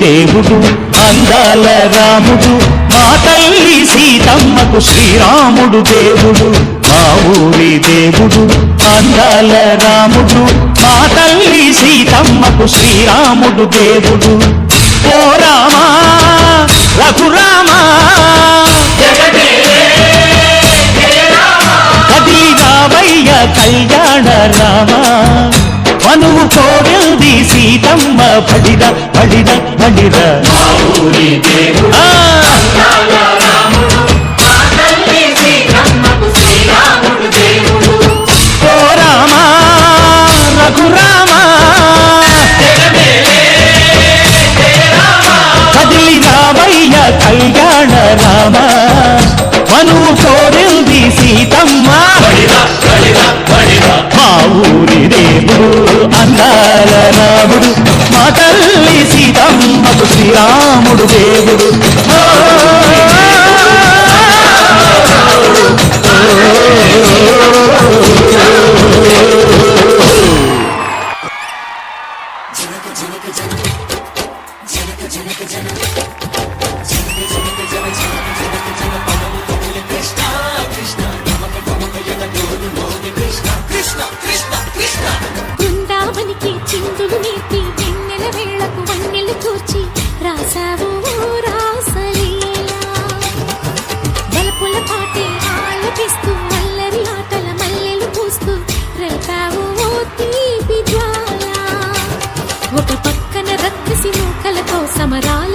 దేవుడు అందాల రాముడు మా తల్లి సీతమ్మకు శ్రీరాముడు దేవుడు మా ఊరి దేవుడు అందాల రాముడు మా తల్లి సీతమ్మకు శ్రీరాముడు దేవుడు. ఓ రామా రఘురామా కదిలి రామయ్య కళ్యాణ రామా మనువు సీతమ్మ పడిద పడిద పడిద ఆ, ఓ రామ రఘురామ. కదిలి రామయ్య కళ్యాణ రామ. మనువు కోరింది సీతమ్మ మా ఊరి దేవుడు అందాల రాముడు దేవుడు ఓ, కృష్ణ అమరాల